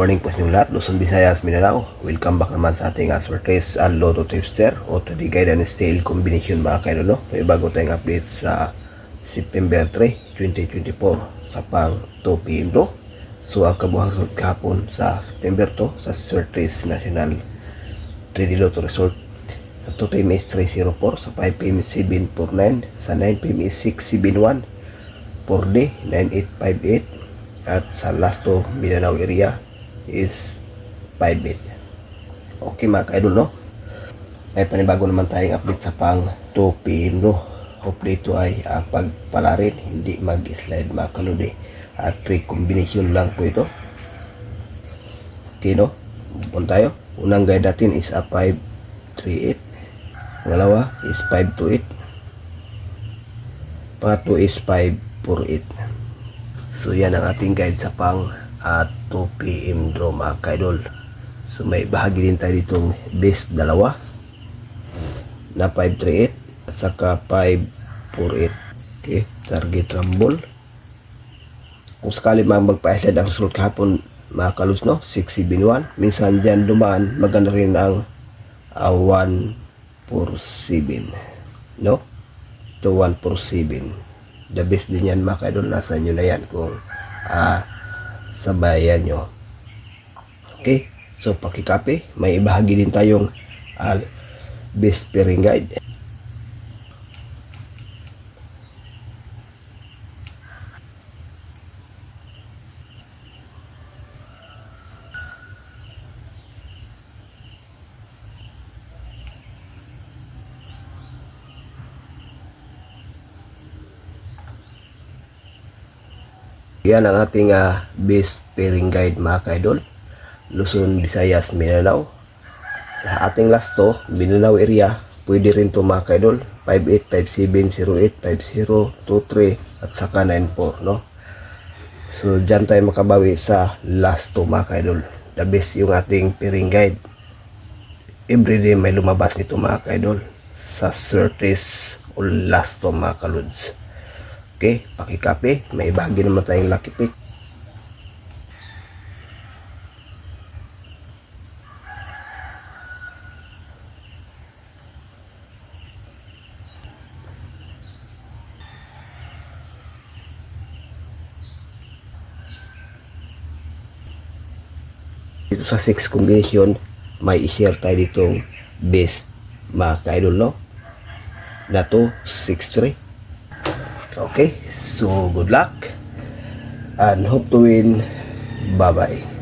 morning po sa inyong lahat, Luzon, Visayas, Mindanao. Welcome back naman sa ating Aspertes and Lotto Tipster o to the guide and style combination mga kailo. No? May bago tayong update sa September 3, 2024 sa pang 2 p.m. do. So ang kabuhang kahapon sa September 2 sa Aspertes National 3D Lotto Resort sa 2 p.m. is 304 sa 5 p.m. is 749 sa 9 p.m. is 671 4D 9858 at sa Lasto, Mindanao area is 5 bit. Okay mga ka-idol no? May panibago naman tayong update sa pang 2 p.m. no? Hopefully ito ay ang pagpala rin, hindi mag-slide mga kaludi. At pre-combination lang po ito. Okay no? Punta tayo. Unang guide natin is a 538. Pangalawa is 528. Pangatlo is 548. So yan ang ating guide sa pang at 2 p.m. draw mga kaidol. So may bahagi din tayo ditong base dalawa na 538 at saka 548. Okay, target rumble. Kung sakali mga magpa-slide ang result kahapon mga kalus no, 671. Minsan dyan dumaan, maganda rin ang uh, 147. No? To 147 the best din yan mga kaidol nasa inyo na yan kung uh, sabayan nyo. Okay? So pakikape. May ibahagi din tayong uh, best pairing guide Yan ang ating uh, best pairing guide mga kaidol. Luzon, Visayas, Mindanao. Ating last to, Mindanao area, pwede rin to mga kaidol. 5857085023 at saka 94 no. So dyan tayo makabawi sa last to mga kaidol. The best yung ating pairing guide. Everyday may lumabas nito mga kaidol sa certis o last to mga kaluds. Okay, pakikape. May bahagi naman tayong lucky pick. Dito sa 6 combination, may i-share tayo ditong best mga ka-idol, no? Na to, 6-3. Okay, so good luck and hope to win. Bye bye.